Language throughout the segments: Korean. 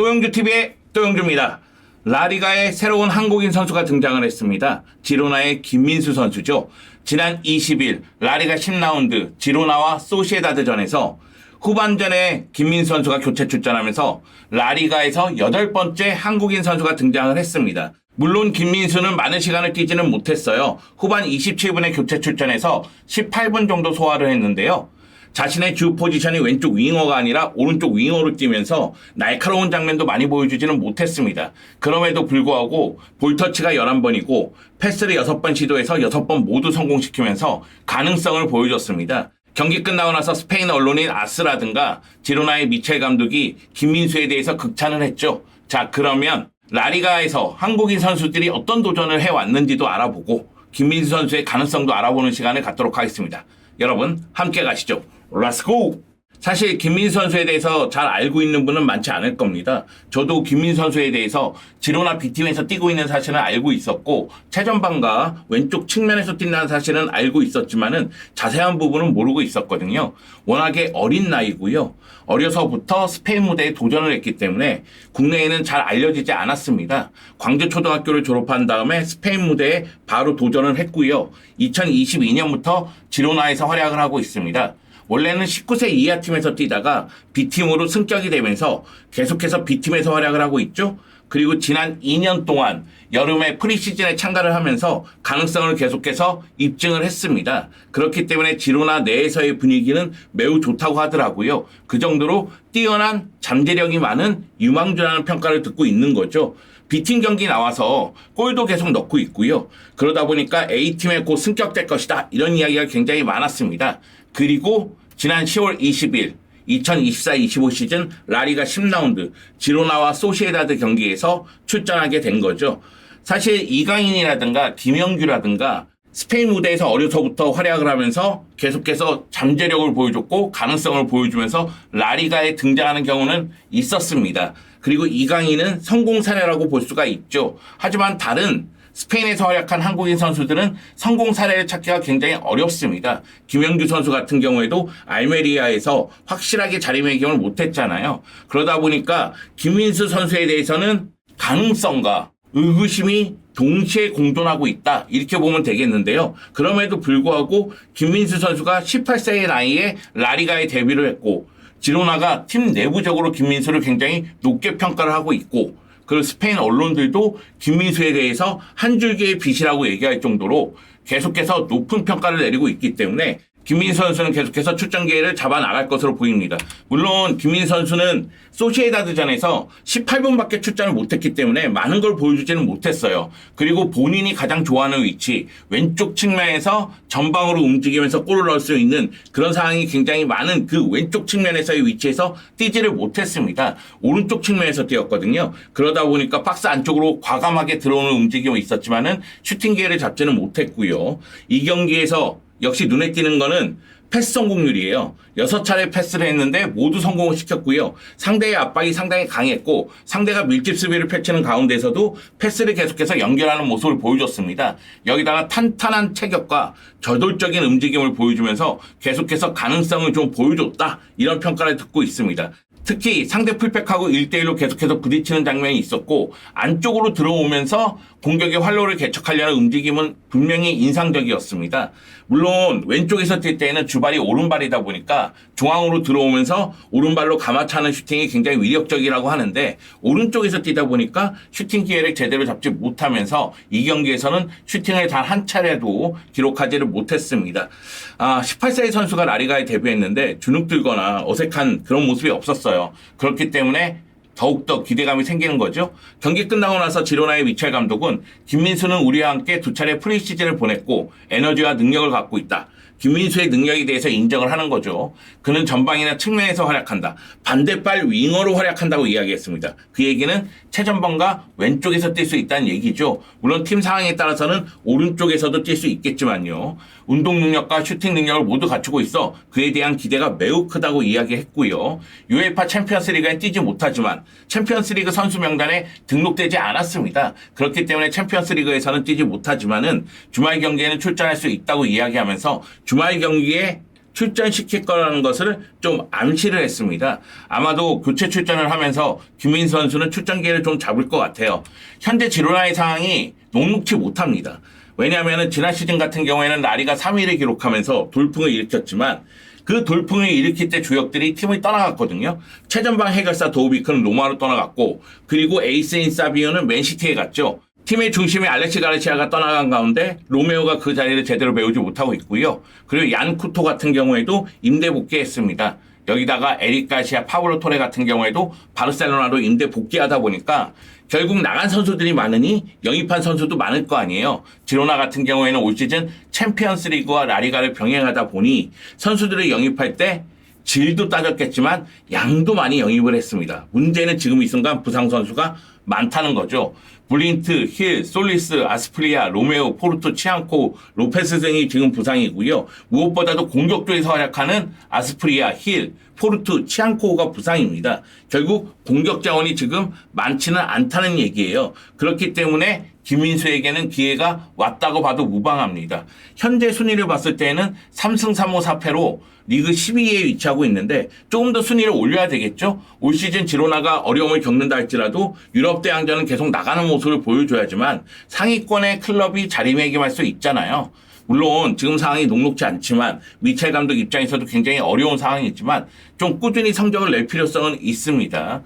또영주TV의 또영주입니다. 라리가의 새로운 한국인 선수가 등장을 했습니다. 지로나의 김민수 선수죠. 지난 20일 라리가 10라운드 지로나와 소시에다드전에서 후반전에 김민수 선수가 교체 출전하면서 라리가에서 여덟 번째 한국인 선수가 등장을 했습니다. 물론 김민수는 많은 시간을 뛰지는 못했어요. 후반 27분에 교체 출전해서 18분 정도 소화를 했는데요. 자신의 주 포지션이 왼쪽 윙어가 아니라 오른쪽 윙어로 뛰면서 날카로운 장면도 많이 보여주지는 못했습니다. 그럼에도 불구하고 볼터치가 11번이고 패스를 6번 시도해서 6번 모두 성공시키면서 가능성을 보여줬습니다. 경기 끝나고 나서 스페인 언론인 아스라든가 지로나의 미첼 감독이 김민수에 대해서 극찬을 했죠. 자, 그러면 라리가에서 한국인 선수들이 어떤 도전을 해왔는지도 알아보고 김민수 선수의 가능성도 알아보는 시간을 갖도록 하겠습니다. 여러분, 함께 가시죠. 렛츠고! 사실 김민수 선수에 대해서 잘 알고 있는 분은 많지 않을 겁니다. 저도 김민수 선수에 대해서 지로나 B팀에서 뛰고 있는 사실은 알고 있었고 최전방과 왼쪽 측면에서 뛴다는 사실은 알고 있었지만은 자세한 부분은 모르고 있었거든요. 워낙에 어린 나이고요. 어려서부터 스페인 무대에 도전을 했기 때문에 국내에는 잘 알려지지 않았습니다. 광주 초등학교를 졸업한 다음에 스페인 무대에 바로 도전을 했고요. 2022년부터 지로나에서 활약을 하고 있습니다. 원래는 19세 이하 팀에서 뛰다가 B팀으로 승격이 되면서 계속해서 B팀에서 활약을 하고 있죠. 그리고 지난 2년 동안 여름에 프리시즌에 참가를 하면서 가능성을 계속해서 입증을 했습니다. 그렇기 때문에 지로나 내에서의 분위기는 매우 좋다고 하더라고요. 그 정도로 뛰어난 잠재력이 많은 유망주라는 평가를 듣고 있는 거죠. B팀 경기 나와서 골도 계속 넣고 있고요. 그러다 보니까 A팀에 곧 승격될 것이다. 이런 이야기가 굉장히 많았습니다. 그리고 지난 10월 20일 2024-25 시즌 라리가 10라운드 지로나와 소시에다드 경기에서 출전하게 된 거죠. 사실 이강인이라든가 김영규라든가 스페인 무대에서 어려서부터 활약을 하면서 계속해서 잠재력을 보여줬고 가능성을 보여주면서 라리가에 등장하는 경우는 있었습니다. 그리고 이강인은 성공 사례라고 볼 수가 있죠. 하지만 다른 스페인에서 활약한 한국인 선수들은 성공 사례를 찾기가 굉장히 어렵습니다. 김영규 선수 같은 경우에도 알메리아에서 확실하게 자리매김을 못했잖아요. 그러다 보니까 김민수 선수에 대해서는 가능성과 의구심이 동시에 공존하고 있다. 이렇게 보면 되겠는데요. 그럼에도 불구하고 김민수 선수가 18세의 나이에 라리가에 데뷔를 했고 지로나가 팀 내부적으로 김민수를 굉장히 높게 평가를 하고 있고 그리고 스페인 언론들도 김민수에 대해서 한 줄기의 빛이라고 얘기할 정도로 계속해서 높은 평가를 내리고 있기 때문에 김민수 선수는 계속해서 출전 기회를 잡아 나갈 것으로 보입니다. 물론 김민수 선수는 소시에다드전에서 18분밖에 출전을 못했기 때문에 많은 걸 보여주지는 못했어요. 그리고 본인이 가장 좋아하는 위치 왼쪽 측면에서 전방으로 움직이면서 골을 넣을 수 있는 그런 상황이 굉장히 많은 그 왼쪽 측면에서의 위치에서 뛰지를 못했습니다. 오른쪽 측면에서 뛰었거든요. 그러다 보니까 박스 안쪽으로 과감하게 들어오는 움직임이 있었지만은 슈팅 기회를 잡지는 못했고요. 이 경기에서 역시 눈에 띄는 거는 패스 성공률이에요. 여섯 차례 패스를 했는데 모두 성공을 시켰고요. 상대의 압박이 상당히 강했고 상대가 밀집 수비를 펼치는 가운데서도 패스를 계속해서 연결하는 모습을 보여줬습니다. 여기다가 탄탄한 체격과 저돌적인 움직임을 보여주면서 계속해서 가능성을 좀 보여줬다. 이런 평가를 듣고 있습니다. 특히 상대 풀백하고 1대1로 계속해서 부딪히는 장면이 있었고 안쪽으로 들어오면서 공격의 활로를 개척하려는 움직임은 분명히 인상적이었습니다. 물론 왼쪽에서 뛸 때에는 주발이 오른발이다 보니까 중앙으로 들어오면서 오른발로 감아차는 슈팅이 굉장히 위력적이라고 하는데 오른쪽에서 뛰다 보니까 슈팅 기회를 제대로 잡지 못하면서 이 경기에서는 슈팅을 단 한 차례도 기록하지를 못했습니다. 아, 18세의 선수가 라리가에 데뷔했는데 주눅 들거나 어색한 그런 모습이 없었어요. 그렇기 때문에 더욱더 기대감이 생기는 거죠. 경기 끝나고 나서 지로나의 미첼 감독은 김민수는 우리와 함께 두 차례 프리시즌을 보냈고 에너지와 능력을 갖고 있다. 김민수의 능력에 대해서 인정을 하는 거죠. 그는 전방이나 측면에서 활약한다. 반대발 윙어로 활약한다고 이야기했습니다. 그 얘기는 최전방과 왼쪽에서 뛸 수 있다는 얘기죠. 물론 팀 상황에 따라서는 오른쪽에서도 뛸 수 있겠지만요. 운동 능력과 슈팅 능력을 모두 갖추고 있어 그에 대한 기대가 매우 크다고 이야기했고요. UEFA 챔피언스 리그에 뛰지 못하지만 챔피언스 리그 선수 명단에 등록되지 않았습니다. 그렇기 때문에 챔피언스 리그에서는 뛰지 못하지만은 주말 경기에는 출전할 수 있다고 이야기하면서 주말 경기에 출전시킬 거라는 것을 좀 암시를 했습니다. 아마도 교체 출전을 하면서 김민 선수는 출전 기회를 좀 잡을 것 같아요. 현재 지로나의 상황이 녹록치 못합니다. 왜냐하면 지난 시즌 같은 경우에는 라리가 3위를 기록하면서 돌풍을 일으켰지만 그 돌풍을 일으킬 때 주역들이 팀을 떠나갔거든요. 최전방 해결사 도우비크는 로마로 떠나갔고 그리고 에이스 인 사비오는 맨시티에 갔죠. 팀의 중심에 알렉시 가르시아가 떠나간 가운데 로메오가 그 자리를 제대로 메우지 못하고 있고요. 그리고 얀 쿠토 같은 경우에도 임대 복귀했습니다. 여기다가 에릭 가시아, 파블로 토레 같은 경우에도 바르셀로나로 임대 복귀하다 보니까 결국 나간 선수들이 많으니 영입한 선수도 많을 거 아니에요. 지로나 같은 경우에는 올 시즌 챔피언스 리그와 라리가를 병행하다 보니 선수들을 영입할 때 질도 따졌겠지만 양도 많이 영입을 했습니다. 문제는 지금 이 순간 부상 선수가 많다는 거죠. 블린트, 힐, 솔리스, 아스프리아, 로메오, 포르투, 치앙코, 로페스 등이 지금 부상이고요. 무엇보다도 공격조에서 활약하는 아스프리아, 힐, 포르투, 치앙코가 부상입니다. 결국 공격 자원이 지금 많지는 않다는 얘기예요. 그렇기 때문에 김민수에게는 기회가 왔다고 봐도 무방합니다. 현재 순위를 봤을 때는 3승 3무 4패로 리그 12위에 위치하고 있는데 조금 더 순위를 올려야 되겠죠? 올 시즌 지로나가 어려움을 겪는다 할지라도 유럽 대항전은 계속 나가는 모습을 보여줘야지만 상위권의 클럽이 자리매김할 수 있잖아요. 물론 지금 상황이 녹록지 않지만 미첼 감독 입장에서도 굉장히 어려운 상황이지만 좀 꾸준히 성적을 낼 필요성은 있습니다.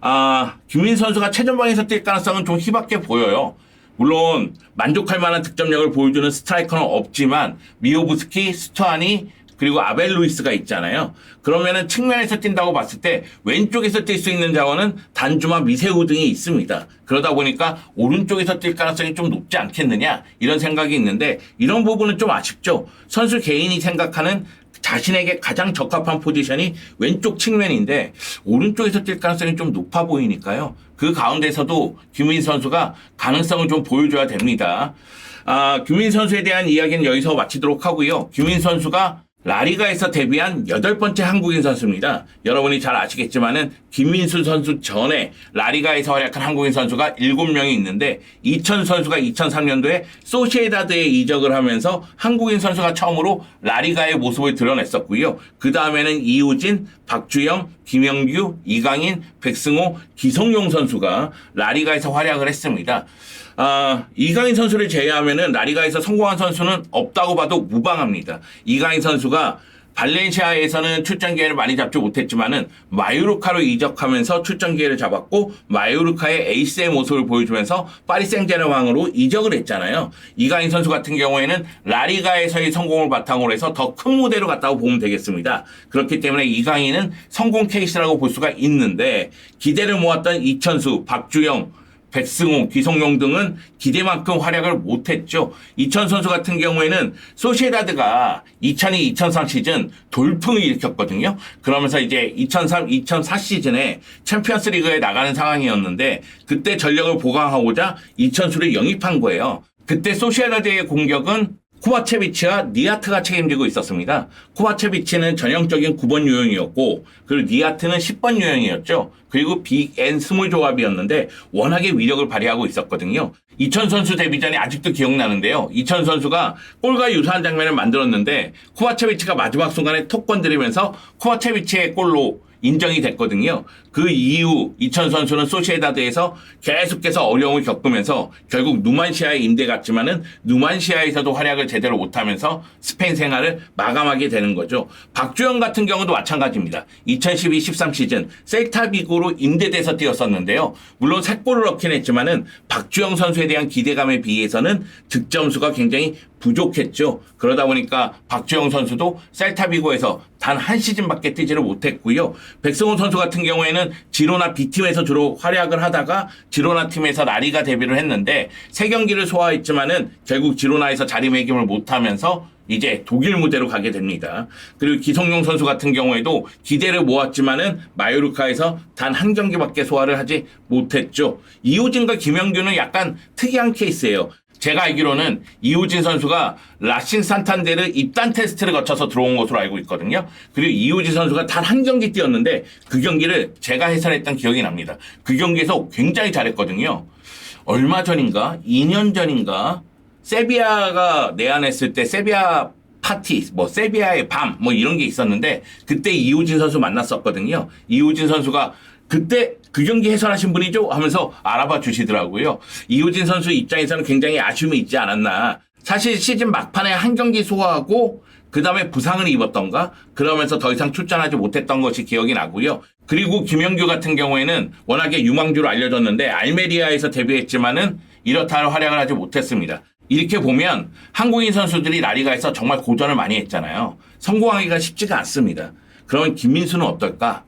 아, 김민 선수가 최전방에서 뛸 가능성은 좀 희박해 보여요. 물론 만족할 만한 득점력을 보여주는 스트라이커는 없지만 미오부스키, 스투아니 그리고 아벨 루이스가 있잖아요. 그러면은 측면에서 뛴다고 봤을 때 왼쪽에서 뛸 수 있는 자원은 단주마 미세우 등이 있습니다. 그러다 보니까 오른쪽에서 뛸 가능성이 좀 높지 않겠느냐 이런 생각이 있는데 이런 부분은 좀 아쉽죠. 선수 개인이 생각하는 자신에게 가장 적합한 포지션이 왼쪽 측면인데 오른쪽에서 뛸 가능성이 좀 높아 보이니까요. 그 가운데서도 김민 선수가 가능성을 좀 보여줘야 됩니다. 아, 김민 선수에 대한 이야기는 여기서 마치도록 하고요. 김민 선수가 라리가에서 데뷔한 여덟 번째 한국인 선수입니다. 여러분이 잘 아시겠지만은 김민수 선수 전에 라리가에서 활약한 한국인 선수가 7명이 있는데 이천 선수가 2003년도에 소시에다드에 이적을 하면서 한국인 선수가 처음으로 라리가의 모습을 드러냈었고요. 그 다음에는 이우진, 박주영, 김영규, 이강인, 백승호, 기성용 선수가 라리가에서 활약을 했습니다. 아, 이강인 선수를 제외하면은 라리가에서 성공한 선수는 없다고 봐도 무방합니다. 이강인 선수가 발렌시아에서는 출전 기회를 많이 잡지 못했지만은 마요르카로 이적하면서 출전 기회를 잡았고 마요르카의 에이스의 모습을 보여주면서 파리 생제르맹으로 이적을 했잖아요. 이강인 선수 같은 경우에는 라리가에서의 성공을 바탕으로 해서 더 큰 무대로 갔다고 보면 되겠습니다. 그렇기 때문에 이강인은 성공 케이스라고 볼 수가 있는데 기대를 모았던 이천수, 박주영, 백승호, 기성용 등은 기대만큼 활약을 못했죠. 이천 선수 같은 경우에는 소시에다드가 2002-2003 시즌 돌풍을 일으켰거든요. 그러면서 이제 2003-2004 시즌에 챔피언스 리그에 나가는 상황이었는데 그때 전력을 보강하고자 이천수를 영입한 거예요. 그때 소시에다드의 공격은 코바체비치와 니아트가 책임지고 있었습니다. 코바체비치는 전형적인 9번 유형이었고 그리고 니아트는 10번 유형이었죠. 그리고 빅앤 스몰 조합이었는데 워낙에 위력을 발휘하고 있었거든요. 이천 선수 데뷔전이 아직도 기억나는데요. 이천 선수가 골과 유사한 장면을 만들었는데 코바체비치가 마지막 순간에 톡 건드리면서 코바체비치의 골로 인정이 됐거든요. 그 이후 이천 선수는 소시에다드에서 계속해서 어려움을 겪으면서 결국 누만시아에 임대 갔지만은 누만시아에서도 활약을 제대로 못하면서 스페인 생활을 마감하게 되는 거죠. 박주영 같은 경우도 마찬가지입니다. 2012-13 시즌 셀타비고로 임대돼서 뛰었었는데요. 물론 세 골을 넣긴 했지만은 박주영 선수에 대한 기대감에 비해서는 득점수가 굉장히 부족했죠. 그러다 보니까 박주영 선수도 셀타비고에서 단 한 시즌밖에 뛰지를 못했고요. 백승호 선수 같은 경우에는 지로나 B팀에서 주로 활약을 하다가 지로나 팀에서 라리가 데뷔를 했는데 세 경기를 소화했지만은 결국 지로나에서 자리매김을 못하면서 이제 독일 무대로 가게 됩니다. 그리고 기성용 선수 같은 경우에도 기대를 모았지만은 마요르카에서 단 한 경기밖에 소화를 하지 못했죠. 이호진과 김영규는 약간 특이한 케이스예요. 제가 알기로는 이호진 선수가 라신 산탄데르 입단 테스트를 거쳐서 들어온 것으로 알고 있거든요. 그리고 이호진 선수가 단 한 경기 뛰었는데 그 경기를 제가 해설했던 기억이 납니다. 그 경기에서 굉장히 잘했거든요. 얼마 전인가? 2년 전인가? 세비야가 내한했을 때 세비야 파티, 뭐 세비야의 밤, 뭐 이런 게 있었는데 그때 이우진 선수 만났었거든요. 이우진 선수가 그때 그 경기 해설하신 분이죠 하면서 알아봐 주시더라고요. 이우진 선수 입장에서는 굉장히 아쉬움이 있지 않았나. 사실 시즌 막판에 한 경기 소화하고 그 다음에 부상을 입었던가 그러면서 더 이상 출전하지 못했던 것이 기억이 나고요. 그리고 김영규 같은 경우에는 워낙에 유망주로 알려졌는데 알메리아에서 데뷔했지만은 이렇다 할 활약을 하지 못했습니다. 이렇게 보면 한국인 선수들이 라리가에서 정말 고전을 많이 했잖아요. 성공하기가 쉽지가 않습니다. 그러면 김민수는 어떨까?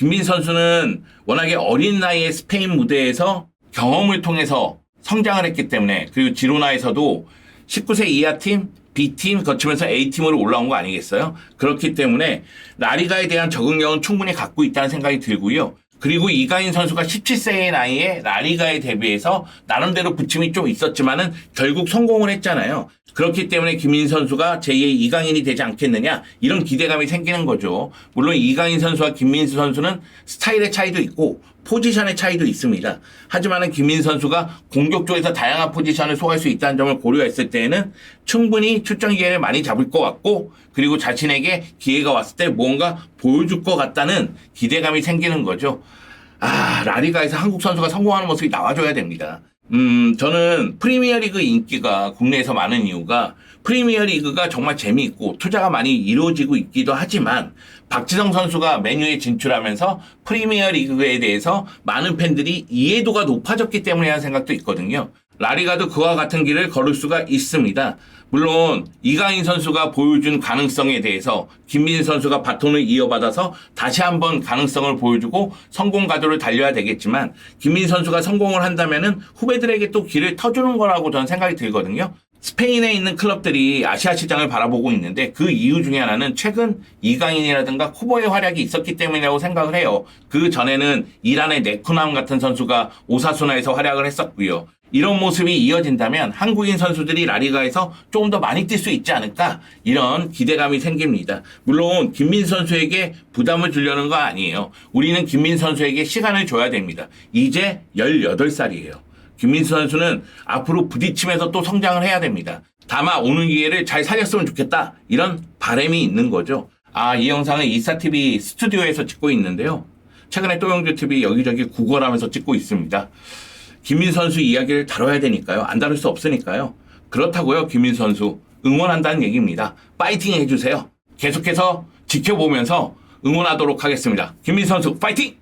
김민 선수는 워낙에 어린 나이에 스페인 무대에서 경험을 통해서 성장을 했기 때문에 그리고 지로나에서도 19세 이하 팀, B팀 거치면서 A팀으로 올라온 거 아니겠어요? 그렇기 때문에 라리가에 대한 적응력은 충분히 갖고 있다는 생각이 들고요. 그리고 이가인 선수가 17세의 나이에 라리가에 데뷔해서 나름대로 부침이 좀 있었지만은 결국 성공을 했잖아요. 그렇기 때문에 김민 선수가 제2의 이강인이 되지 않겠느냐 이런 기대감이 생기는 거죠. 물론 이강인 선수와 김민수 선수는 스타일의 차이도 있고 포지션의 차이도 있습니다. 하지만은 김민 선수가 공격 쪽에서 다양한 포지션을 소화할 수 있다는 점을 고려했을 때에는 충분히 출전 기회를 많이 잡을 것 같고 그리고 자신에게 기회가 왔을 때 뭔가 보여줄 것 같다는 기대감이 생기는 거죠. 아, 라리가에서 한국 선수가 성공하는 모습이 나와줘야 됩니다. 음, 저는 프리미어리그 인기가 국내에서 많은 이유가 프리미어 리그가 정말 재미있고 투자가 많이 이루어지고 있기도 하지만 박지성 선수가 메뉴에 진출하면서 프리미어 리그에 대해서 많은 팬들이 이해도가 높아졌기 때문이라는 생각도 있거든요. 라리가도 그와 같은 길을 걸을 수가 있습니다. 물론 이강인 선수가 보여준 가능성에 대해서 김민 선수가 바톤을 이어받아서 다시 한번 가능성을 보여주고 성공 가도를 달려야 되겠지만 김민 선수가 성공을 한다면은 후배들에게 또 길을 터주는 거라고 저는 생각이 들거든요. 스페인에 있는 클럽들이 아시아 시장을 바라보고 있는데 그 이유 중에 하나는 최근 이강인이라든가 코보의 활약이 있었기 때문이라고 생각을 해요. 그 전에는 이란의 네쿠남 같은 선수가 오사수나에서 활약을 했었고요. 이런 모습이 이어진다면 한국인 선수들이 라리가에서 조금 더 많이 뛸 수 있지 않을까 이런 기대감이 생깁니다. 물론 김민 선수에게 부담을 주려는 거 아니에요. 우리는 김민 선수에게 시간을 줘야 됩니다. 이제 18살이에요. 김민수 선수는 앞으로 부딪히면서 또 성장을 해야 됩니다. 다만 오는 기회를 잘 살렸으면 좋겠다. 이런 바람이 있는 거죠. 아, 이 영상은 이사TV 스튜디오에서 찍고 있는데요. 최근에 또영주TV 여기저기 구걸하면서 찍고 있습니다. 김민 선수 이야기를 다뤄야 되니까요. 안 다룰 수 없으니까요. 그렇다고요, 김민 선수. 응원한다는 얘기입니다. 파이팅 해주세요. 계속해서 지켜보면서 응원하도록 하겠습니다. 김민 선수, 파이팅!